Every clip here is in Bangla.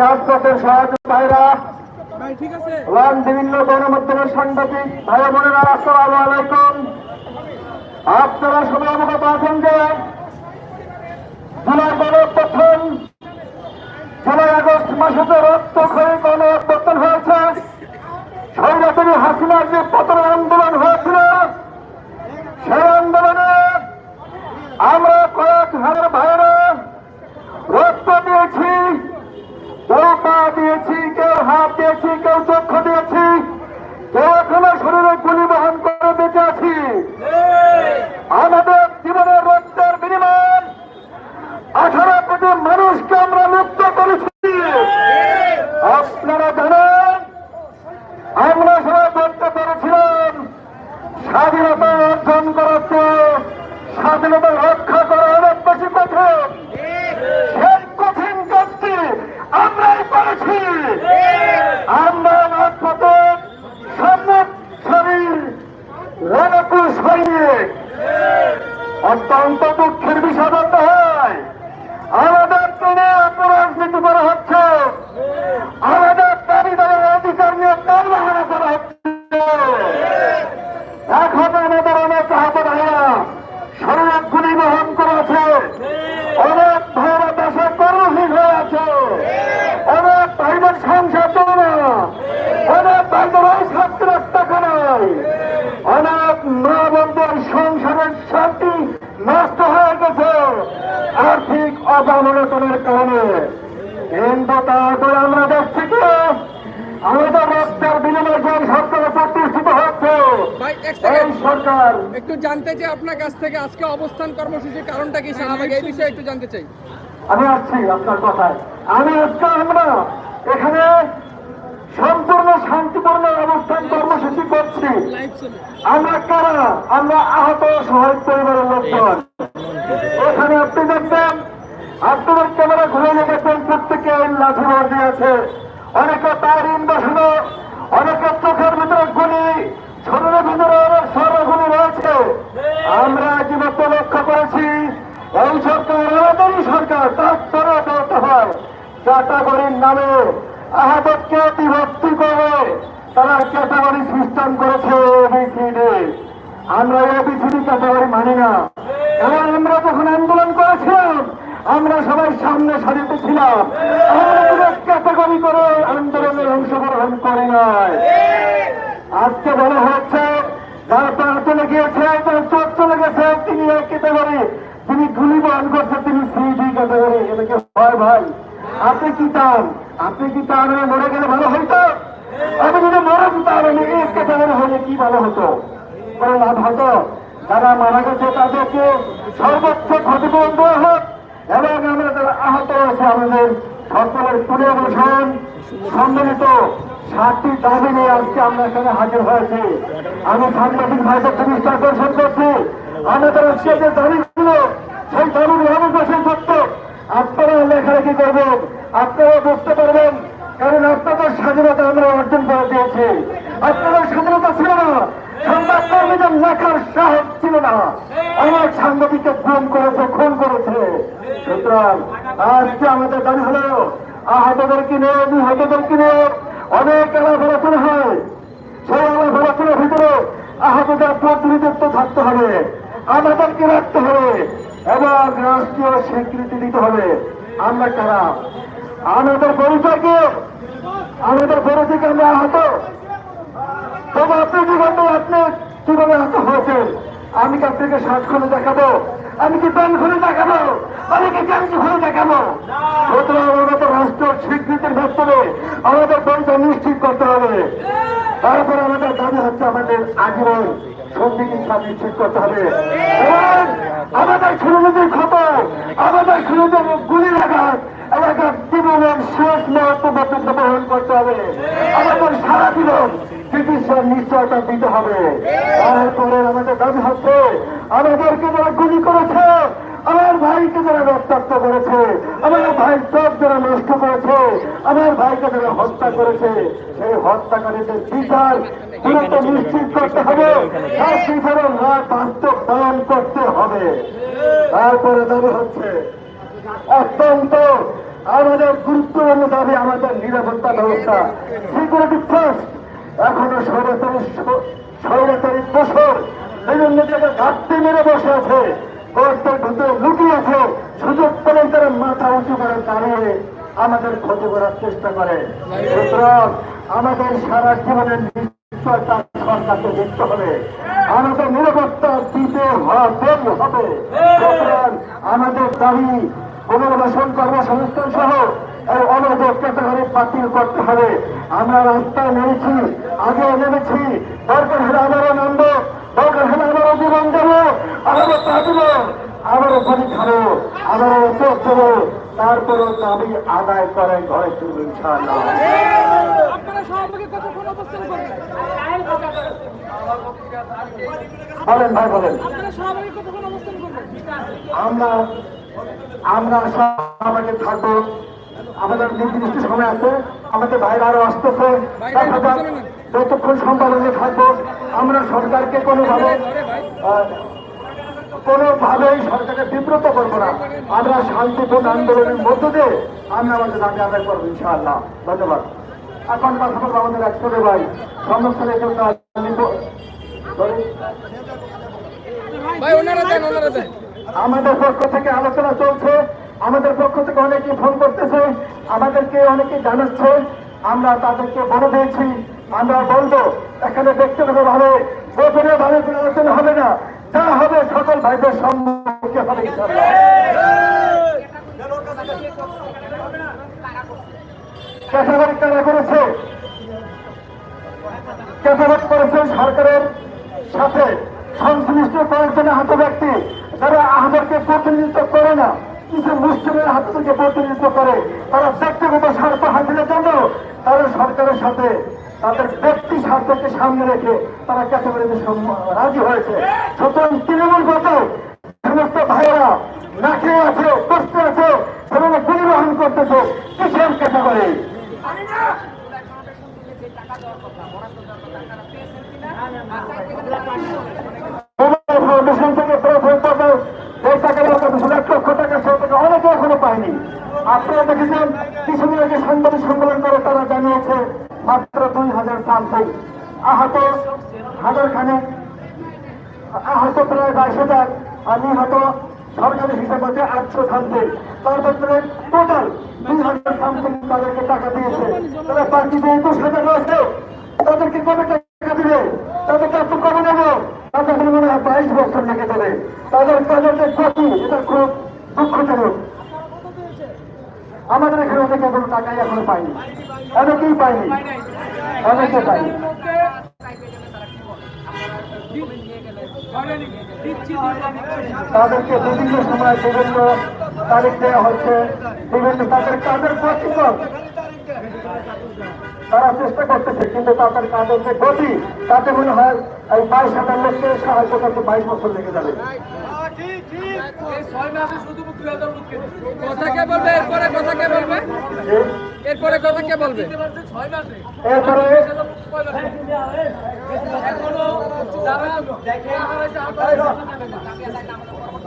রাজপথের সহযোগী ভাইরা বিভিন্ন গণমাধ্যমের সাংবাদিক ভাই বোনেরা আসসালামু আলাইকুম। আপনারা সবাই অবগত আছেন যে জুলাই গণঅভ্যুত্থান জুলাই আগস্ট মাসে যে রক্তক্ষয়ী গণঅভ্যুত্থান হয়েছে সৈরাতনী হাসিনার যে পতন আন্দোলন আর্থিক কারণে কিন্তু তারপরে আমরা দেশ থেকে আমাদের রক্তের বিনিময়ে যে সরকার প্রতিষ্ঠিত হচ্ছে এই সরকার একটু জানতে চাই আপনার কাছ থেকে আজকে অবস্থান কর্মসূচির কারণটা কি এই বিষয়ে একটু জানতে চাই। আমি আসছি আপনার কথায়। আমি আজকে আমরা এখানে সম্পূর্ণ শান্তিপূর্ণ অবস্থান কর্মসূচি করছি। আমরা কারা? আমরা আহত শহীদ পরিবারের লোকজন। এখানে আপনি দেখবেন আপনাদের ক্যামেরা ঘুরে দেখেছেন প্রত্যেকে লাঠি মার দিয়েছে অনেকে তার ইন বসানো অনেকে চোখের ভিতরে গুলি শরীরের ভিতরে অনেক সর্ব গুলি রয়েছে। আমরা ইতিমধ্যে লক্ষ্য করেছি, এই সরকার, আমাদেরই সরকার তারপরে বলতে হয়, ক্যাটাগরির নামে আহতকে বিভক্তি করে তারা ক্যাটাগরি সিস্টেম করেছে এবিসিডি আমরা A B C D category মানি না। এবং আমরা যখন আন্দোলন করেছিলাম আমরা সবাই সামনে সারিতে ছিলাম। ক্যাটাগরি করে আন্দোলনে অংশগ্রহণ করি নাই। আজকে বলা হচ্ছে, যার পা চলে গিয়েছে, তার চোখ চলে গেছে, তিনি এক ক্যাটাগরি, তিনি গুলি বহন করছে তিনি সি ডি ক্যাটাগরি এটাকে হয় ভাই? আপনি কি চান? আপনি কি চান মরে গেলে ভালো হইতো? আমি যদি মরে আমি এক ক্যাটাগরি হলে কি ভালো হতো? কোনো লাভ হতো? যারা মারা গেছে, তাদেরকে সর্বোচ্চ ক্ষতিপূরণ দেওয়া হোক এবং আমরা যারা আহত হয়েছে আমাদের সকলের পুরে বসুন সম্মিলিত সাতটি দাবি নিয়ে আজকে আমরা এখানে হাজির হয়েছি। আমি সাংবাদিক ভাইদের দৃষ্টি আকর্ষণ করছি। আমাদের আজকে যে দাবিগুলো, সেই দাবি আমাদের সত্য। আপনারা লেখালেখি করবেন আপনারা বুঝতে পারবেন কারণ আপনাদের স্বাধীনতা আমরা অর্জন করে দিয়েছি আপনাদের স্বাধীনতা ছিল না সংবাদ কর্মীদের লেখার সাহস ছিল না অনেক সাংবাদিককে খুন করেছে খুন করেছে সুতরাং আজকে আমাদের দাবি হলো আহতদেরকে নিয়ে নিহতদেরকে নিয়ে অনেক আলাপ আলোচনা হয়। সেই আলাপ আলোচনার ভিতরে, আহতদের প্রতিনিধিত্ব থাকতে হবে, আমাদেরকে রাখতে হবে, এবং রাষ্ট্রীয় স্বীকৃতি দিতে হবে। আমরা কারা? আমাদের পরিচয়কে আমাদের পরিচয়কে আমরা আহত? তবে আপনি জীবনে আপনি কীভাবে আহত হয়েছেন? আমি কি আপনাকে শ্বাস খুলে দেখাবো? আমি কি প্যান খুলে দেখাবো? আমি কি ক্যান্সি খুলে দেখাবো সুতরাং আমাদের রাষ্ট্র স্বীকৃতির ভিত্তিতে আমাদের পরিচয় নিশ্চিত করতে হবে। তারপরে আমাদের দাবি হচ্ছে আমাদের আজীবন সন্ধি ইচ্ছা নিশ্চিত করতে হবে। আমাদের সুরনীতির ক্ষত, আমাদের সুরনীতির গুলি লাগার এলাকার জীবনের শেষ মুহূর্ত পর্যন্ত বহন করতে হবে। আমাদের সারা জীবন চিকিৎসার নিশ্চয়তা দিতে হবে। তারপরে আমাদের দাবি হচ্ছে, আমাদেরকে যারা গুলি করেছে আমার ভাইকে যারা রক্তাক্ত করেছে, আমার ভাই চোখ যারা নষ্ট করেছে, আমার ভাইকে যারা হত্যা করেছে, সেই হত্যাকারীদের বিচার দ্রুত নিশ্চিত করতে হবে। বিচারের রায় বাস্তবায়ন করতে হবে। তারপরে দাবি হচ্ছে, অত্যন্ত আমাদের গুরুত্বপূর্ণ দাবি, আমাদের নিরাপত্তা ব্যবস্থা। সিকিউরিটি ফার্স্ট এখনও সৌরতারি সৌরতারি বছর বিভিন্ন জায়গায় ঘাটতি মেরে বসে আছে। গর্তের ভিতরে লুকিয়ে আছে। সুযোগ পেলে তারা মাথা উঁচু করে দাঁড়িয়ে আমাদের ক্ষতি করার চেষ্টা করে। সুতরাং আমাদের সারা জীবনের আমাদের নিরাপত্তা দিতে হবে আমাদের দাবি, পুনর্বাসন কর্মসংস্থান সহ এই ক্যাটাগরি বাতিল করতে হবে। আমরা রাস্তায় নেমেছি আগে নেমেছি, দরকার হলে আবারও নামবো দরকার হলে আবারও জীবন দেবো আবারও কাঁদব আবারও গণি খাব আবারও চোখ দেবো। তারপরেও দাবি আদায় করে ঘরে ফিরবো ইনশাআল্লাহ। বলেন ভাই বলেন। আমরা আমরা সবাইকে থাকব। আমাদের নির্দিষ্ট সময় আছে। আমাদের ভাইরা আরও আসতেছে। যতক্ষণ সম্পাদনে থাকব আমরা সরকারকে কোনোভাবে কোনোভাবেই সরকারকে বিব্রত করব না। আমরা শান্তিপূর্ণ আন্দোলনের মধ্য দিয়ে আমরা আমাদের দাবি আদায় করব ইনশাআল্লাহ। ধন্যবাদ। এখন কথা বলব আমাদের এক ছোট ভাই সমস্যার জন্য আমাদের পক্ষ থেকে আলোচনা চলছে। আমাদের পক্ষ থেকে অনেকে ফোন করতেছে। আমাদেরকে অনেকে জানাচ্ছে। আমরা তাদেরকে বলে দিয়েছি। আমরা বলব এখানে ব্যক্তিগত ভাবে গোপনীয় ভাবে কোনো আলোচনা হবে না। যা হবে সকল ভাইদের সম্মুখে হবে কারা করেছে? থেকে প্রতিনিধিত্ব করে, তারা ব্যক্তিগত স্বার্থ হাসিলের জন্য তারা সরকারের সাথে তাদের ব্যক্তি স্বার্থকে সামনে রেখে তারা ক্যাটাগরিতে রাজি হয়েছে। সুতরাং তৃণমূল গত সমস্ত ভাইয়েরা না খেয়ে আছে কষ্টে আছে, সেখানে পরিবহন করতেছে কিসের ক্যাটাগরি ফাউন্ডেশন থেকে প্রথম পর্বে এই টাকার মতো দুশো লাখ লক্ষ টাকা সে টাকা অনেকে এখনও পায়নি আপনারা দেখেছেন, কিছুদিন আগে সাংবাদিক সম্মেলন করে তারা জানিয়েছে, মাত্র দুই হাজার সামথিং আহত হাজার খানে আহত প্রায় বাইশ হাজার, আর নিহত সরকারি হিসাব হচ্ছে আটশো সামথিং। তার ভিতরে টোটাল দুই হাজার সামথিং তাদেরকে টাকা দিয়েছে। তারা বাকি যে একুশ হাজার রয়েছে তাদেরকে কবে টাকা দিবে? তাদেরকে এত কবে নেবে? তাদের মনে হয় বাইশ বছর লেগে যাবে। তাদের কাজের যে এটা খুব দুঃখজনক। আমাদের এখানে অনেকে কোনো টাকাই এখনও পাইনি অনেকেই পায়নি। অনেকে পায়নি। তাদেরকে বিভিন্ন সময় বিভিন্ন তারিখ দেওয়া হচ্ছে। বিভিন্ন তাদের কাজের প্রশিক্ষণ তারা চেষ্টা করতেছে, কিন্তু তাদের কাজের যে গতি, তাতে মনে হয় এই বাইশ হাজার লোককে সাহায্য করতে বাইশ বছর লেগে যাবে। এরপরে কথা কে বলবে? এরপরে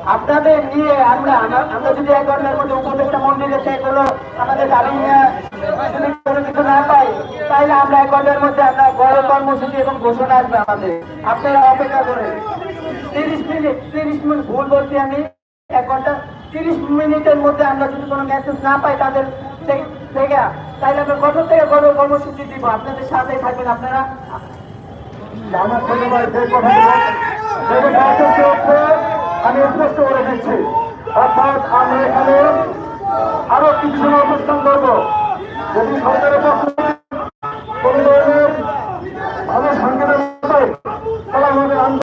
আপনাদের নিয়ে আমরা আমরা- যদি এক ঘণ্টার মধ্যে উপদেষ্টা মন্দিরে সেগুলো আমাদের দাবি নিয়ে কিছু না তাহলে আমরা এক ঘণ্টার মধ্যে আমরা বড় কর্মসূচি এবং ঘোষণা আসবে আমাদের। আপনারা অপেক্ষা করেন। তিরিশ মিনিট তিরিশ মিনিট ভুল বলছি আমি। এক ঘণ্টা, তিরিশ মিনিটের মধ্যে আমরা যদি কোনো মেসেজ না পাই তাদের থেকে- তাহলে আমরা কত থেকে বড় কর্মসূচি দিব। আপনাদের সাথেই থাকবেন আপনারা। আমি স্পষ্ট করে দিচ্ছি। অর্থাৎ আমরা এখানে আরও কিছু অবস্থান করব। যদি সরকারের